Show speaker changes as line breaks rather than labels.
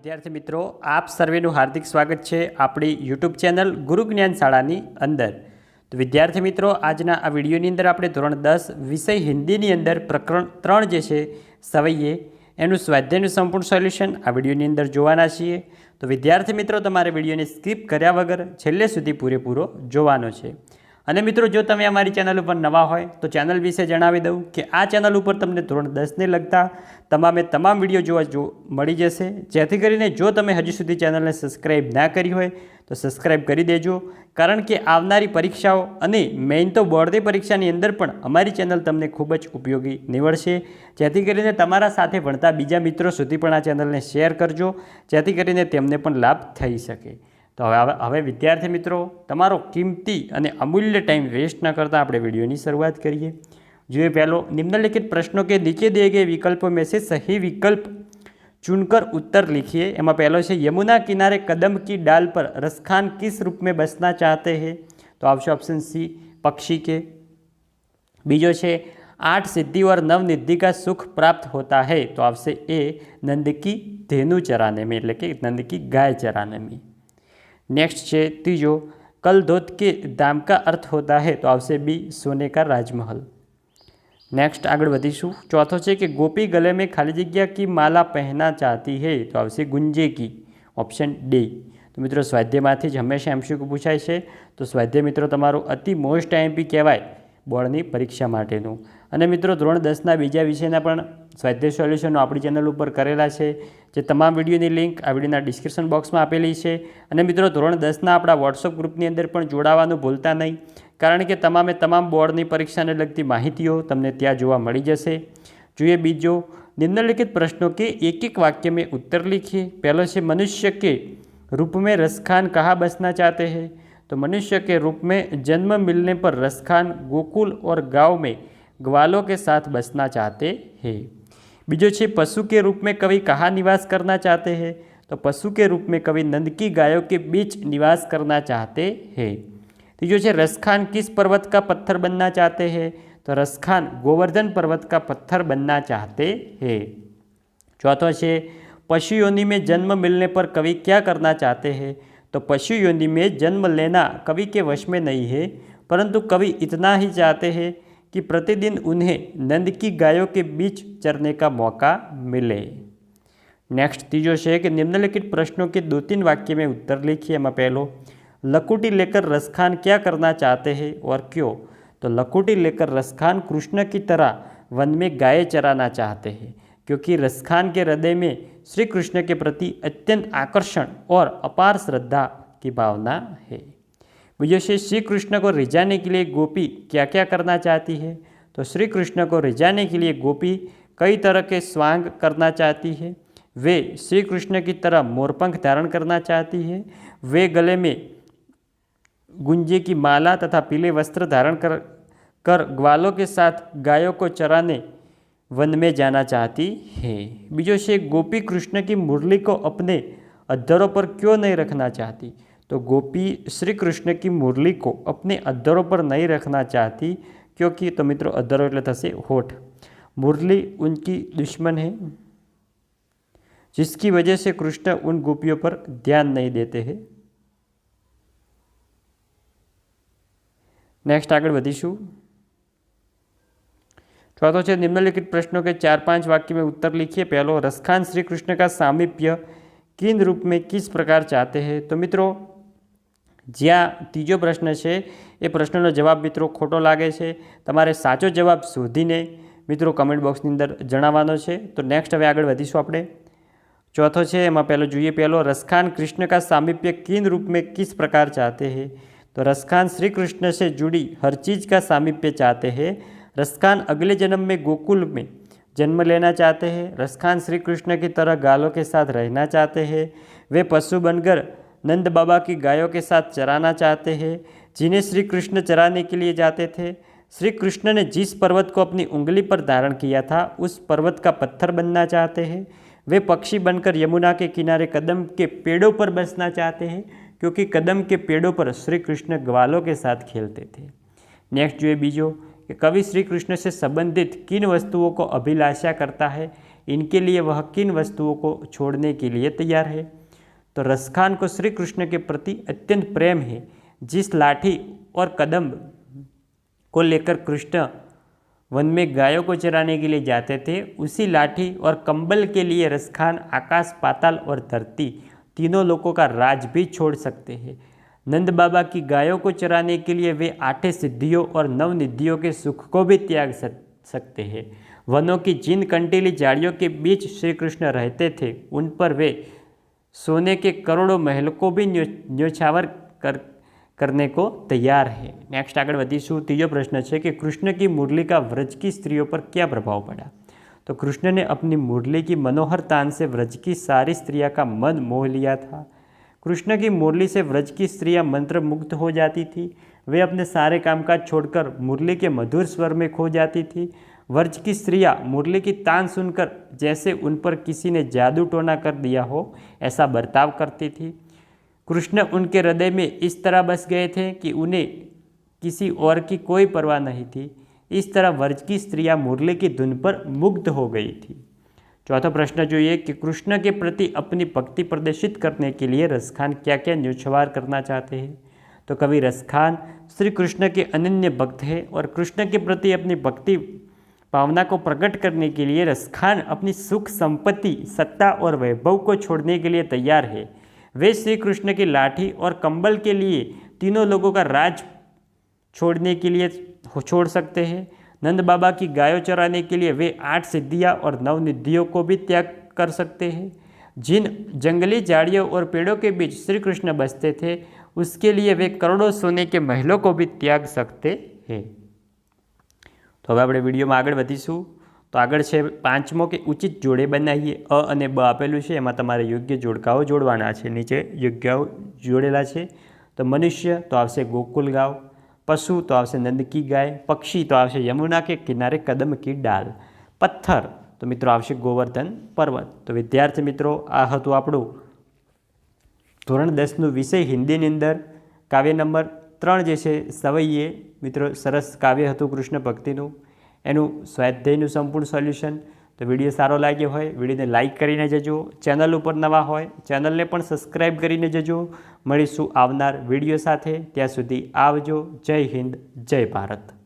વિદ્યાર્થી મિત્રો, આપ સર્વેનું હાર્દિક સ્વાગત છે આપણી યુટ્યુબ ચેનલ ગુરુ જ્ઞાન શાળાની અંદર. તો વિદ્યાર્થી મિત્રો, આજના આ વિડીયોની અંદર આપણે ધોરણ દસ વિષય હિન્દીની અંદર પ્રકરણ ત્રણ જે છે, સવૈયે, એનું સ્વાધ્યાયનું સંપૂર્ણ સોલ્યુશન આ વિડીયોની અંદર જોવાના છીએ. તો વિદ્યાર્થી મિત્રો, તમારે વિડીયોને સ્કીપ કર્યા વગર છેલ્લે સુધી પૂરેપૂરો જોવાનો છે. અને મિત્રો, જો તમે અમારી ચેનલ ઉપર નવા હોય, તો ચેનલ વિશે જણાવી દઉં કે આ ચેનલ ઉપર તમને ધોરણ દસને લગતા તમામે તમામ વીડિયો જોવા જો મળી જશે. જેથી કરીને જો તમે હજી સુધી ચેનલને સબસ્ક્રાઈબ ના કરી હોય, તો સબસ્ક્રાઈબ કરી દેજો. કારણ કે આવનારી પરીક્ષાઓ અને મેઇન તો બોર્ડની પરીક્ષાની અંદર પણ અમારી ચેનલ તમને ખૂબ જ ઉપયોગી નીવડશે. જેથી કરીને તમારા સાથે ભણતા બીજા મિત્રો સુધી પણ આ ચેનલને શેર કરજો. જેથી કરીને તેમને પણ લાભ થઈ શકે. તો હવે હવે વિદ્યાર્થી મિત્રો, તમારો કિંમતી અને અમૂલ્ય ટાઈમ વેસ્ટ ન કરતાં આપણે વિડીયોની શરૂઆત કરીએ. જોઈએ પહેલો, નિમ્નલિખિત પ્રશ્નો કે નીચે દિએ ગયે વિકલ્પો મેં છે સહી વિકલ્પ ચુનકર ઉત્તર લીખીએ. એમાં પહેલો છે, યમુના કિનારે કદમ કી ડાલ પર રસખાન કિસ રૂપમાં બસના ચાહતે હે? તો આવશે ઓપ્શન સી પક્ષી કે. બીજો છે, આઠ સિદ્ધિ और નવ કા સુખ પ્રાપ્ત હોતા હે? તો આવશે એ નંદકી ધેનુ ચરાને મેં એટલે કે નંદકી ગાય ચરાને મેં नेक्स्ट છે ત્રીજો कल धोत के दाम का अर्थ होता है तो આવશે બી सोने का राजमहल नेक्स्ट આગળ વધીશું ચોથો છે કે ગોપી ગલે में खाली जगह की माला पहना चाहती है તો આવશે ગુંજે की ઓપ્શન ડી તો મિત્રો સ્વાધ્યાયમાંથી જ હંમેશા એમસીક્યુ પૂછાય છે તો સ્વાધ્યાય મિત્રો તમારું અતિ મોસ્ટ આઈએમપી કહેવાય બોર્ડની પરીક્ષા માટેનું અને મિત્રો ધોરણ દસના બીજા વિષયના પણ સ્વાધ્યાય સોલ્યુશનો આપણી ચેનલ ઉપર કરેલા છે જે તમામ વિડીયોની લિંક આ વિડીયોના ડિસ્ક્રિપ્શન બોક્સમાં આપેલી છે અને મિત્રો ધોરણ દસના આપણા વોટ્સઅપ ગ્રુપની અંદર પણ જોડાવાનું ભૂલતા નહીં કારણ કે તમામે તમામ બોર્ડની પરીક્ષાને લગતી માહિતીઓ તમને ત્યાં જોવા મળી જશે જોઈએ બીજો निम्नलिखित प्रश्नों के एक एक वाक्य में उत्तर लिखिए पहला से मनुष्य के रूप में रसखान कहाँ बसना चाहते हैं तो मनुष्य के रूप में जन्म मिलने पर रसखान गोकुल और गांव में ग्वालों के साथ बसना चाहते हैं बीजो छे पशु के रूप में कवि कहाँ निवास करना चाहते हैं तो पशु के रूप में कवि नंद की गायों के बीच निवास करना चाहते हैं तीजो छे रसखान किस पर्वत का पत्थर बनना चाहते हैं तो रसखान गोवर्धन पर्वत का पत्थर बनना चाहते हैं चौथा છે पशु योनि में जन्म मिलने पर कवि क्या करना चाहते हैं तो पशु योनि में जन्म लेना कवि के वश में नहीं है परंतु कवि इतना ही चाहते हैं कि प्रतिदिन उन्हें नंद की गायों के बीच चरने का मौका मिले नेक्स्ट तीजो છે કે निम्नलिखित प्रश्नों के दो तीन वाक्य में उत्तर लिखिए એમાં પહેલો लकुटी लेकर रसखान क्या करना चाहते हैं और क्यों तो लकुटी लेकर रसखान कृष्ण की तरह वन में गाय चराना चाहते हैं क्योंकि रसखान के हृदय में श्री कृष्ण के प्रति अत्यंत आकर्षण और अपार श्रद्धा की भावना है से श्री कृष्ण को रिझाने के लिए गोपी क्या क्या करना चाहती है? तो श्री कृष्ण को रिझाने के लिए गोपी कई तरह के स्वांग करना चाहती है। वे श्री कृष्ण की तरह मोरपंख धारण करना चाहती है। वे गले में गुंजे की माला तथा पीले वस्त्र धारण कर कर ग्वालों के साथ गायों को चराने वन में जाना चाहती है। बीजो से गोपी कृष्ण की मुरली को अपने अधरों पर क्यों नहीं रखना चाहती? तो गोपी श्री कृष्ण की मुरली को अपने अद्धरों पर नहीं रखना चाहती क्योंकि तो मित्रों अद्धरों એટલે થશે હોઠ मुरली उनकी दुश्मन है जिसकी वजह से कृष्ण उन गोपियों पर ध्यान नहीं देते हैं नेक्स्ट आगे बढ़ीशू चौथो है निम्नलिखित प्रश्नों के चार पांच वाक्य में उत्तर लिखिए पहलो रसखान श्री कृष्ण का सामीप्य किन रूप में किस प्रकार चाहते हैं तो मित्रों જ્યાં ત્રીજો પ્રશ્ન છે એ પ્રશ્નનો જવાબ મિત્રો ખોટો લાગે છે તમારે સાચો જવાબ શોધીને મિત્રો કમેન્ટ બોક્સની અંદર જણાવવાનો છે તો નેક્સ્ટ હવે આગળ વધીશું આપણે ચોથો છે એમાં પહેલો જોઈએ પહેલો रसखान कृष्ण का सामीप्य किन रूप में किस प्रकार चाहते हैं तो रसखान श्री कृष्ण से जुड़ी हर चीज़ का सामीप्य चाहते हैं रसखान अगले जन्म में गोकुल में जन्म लेना चाहते हैं रसखान श्री कृष्ण की तरह गालों के साथ रहना चाहते हैं वे पशु बनकर नंद बाबा की गायों के साथ चराना चाहते हैं, जिन्हें श्री कृष्ण चराने के लिए जाते थे। श्री कृष्ण ने जिस पर्वत को अपनी उंगली पर धारण किया था, उस पर्वत का पत्थर बनना चाहते हैं। वे पक्षी बनकर यमुना के किनारे कदम के पेड़ों पर बसना चाहते हैं, क्योंकि कदम के पेड़ों पर श्री कृष्ण ग्वालों के साथ खेलते थे। नेक्स्ट जो है बीजो कि कवि श्री कृष्ण से संबंधित किन वस्तुओं को अभिलाषा करता है, इनके लिए वह किन वस्तुओं को छोड़ने के लिए तैयार है? तो रसखान को श्री कृष्ण के प्रति अत्यंत प्रेम है। जिस लाठी और कदम को लेकर कृष्ण वन में गायों को चराने के लिए जाते थे, उसी लाठी और कंबल के लिए रसखान, आकाश, पाताल और धरती तीनों लोगों का राज भी छोड़ सकते हैं। नंद बाबा की गायों को चराने के लिए वे आठे सिद्धियों और नव निधियों के सुख को भी त्याग सकते हैं। वनों की जिन कंटीली झाड़ियों के बीच श्री कृष्ण रहते थे, उन पर वे सोने के करोड़ों महल को भी न्योछावर कर करने को तैयार है नेक्स्ट આગળ વધીશું ત્રીજો પ્રશ્ન છે कि कृष्ण की मुरली का व्रज की स्त्रियों पर क्या प्रभाव पड़ा तो कृष्ण ने अपनी मुरली की मनोहर तान से व्रज की सारी स्त्रियां का मन मोह लिया था कृष्ण की मुरली से व्रज की स्त्रियां मंत्र मुक्त हो जाती थी वे अपने सारे कामकाज छोड़कर मुरली के मधुर स्वर में खो जाती थी व्रज की स्त्रियाँ मुरली की तान सुनकर जैसे उन पर किसी ने जादू टोना कर दिया हो, ऐसा बर्ताव करती थी। कृष्ण उनके हृदय में इस तरह बस गए थे कि उन्हें किसी और की कोई परवाह नहीं थी। इस तरह वर्ज की स्त्रियाँ मुरली की धुन पर मुग्ध हो गई थी। चौथा प्रश्न जो ये कि कृष्ण के प्रति अपनी भक्ति प्रदर्शित करने के लिए रसखान क्या क्या न्यूछवार करना चाहते हैं? तो कवि रसखान, श्री कृष्ण के अनन्य भक्त हैं और कृष्ण के प्रति अपनी भक्ति भावना को प्रकट करने के लिए रसखान अपनी सुख संपत्ति, सत्ता और वैभव को छोड़ने के लिए तैयार है। वे श्री कृष्ण की लाठी और कंबल के लिए तीनों लोगों का राज छोड़ने के लिए छोड़ सकते हैं। नंद बाबा की गायों चराने के लिए वे आठ सिद्धियाँ और नव निधियों को भी त्याग कर सकते हैं। जिन जंगली झाड़ियों और पेड़ों के बीच श्री कृष्ण बसते थे, उसके लिए वे करोड़ों सोने के महलों को भी त्याग सकते हैं। तो હવે આપણે વિડીયોમાં આગળ વધીશું. તો આગળ છે પાંચમો કે ઉચિત જોડે બનાવીએ. અ અને બ આપેલું છે. એમાં તમારે યોગ્ય જોડકાઓ જોડવાના છે. નીચે યોગ્યાઓ જોડેલા છે. તો મનુષ્ય તો આવશે ગોકુલ ગાવ. પશુ તો આવશે નંદકી ગાય. પક્ષી તો આવશે યમુના કે કિનારે કદમ કી ડાલ. પથ્થર તો મિત્રો આવશે ગોવર્ધન પર્વત. તો વિદ્યાર્થી મિત્રો, આ હતું આપણું ધોરણ દસનું વિષય હિન્દીની અંદર. કાવ્ય નંબર ત્રણ જે છે, સવૈયે, મિત્રો, સરસ કાવ્ય હતું કૃષ્ણ ભક્તિનું. એનું સ્વાધ્યાયનું સંપૂર્ણ સોલ્યુશન. તો વીડિયો સારો લાગ્યો હોય, વિડીયોને લાઇક કરીને જજો. ચેનલ ઉપર નવા હોય, ચેનલને પણ સબસ્ક્રાઈબ કરીને જજો. મળીશું આવનાર વીડિયો સાથે. ત્યાં સુધી આવજો. જય હિન્દ, જય ભારત.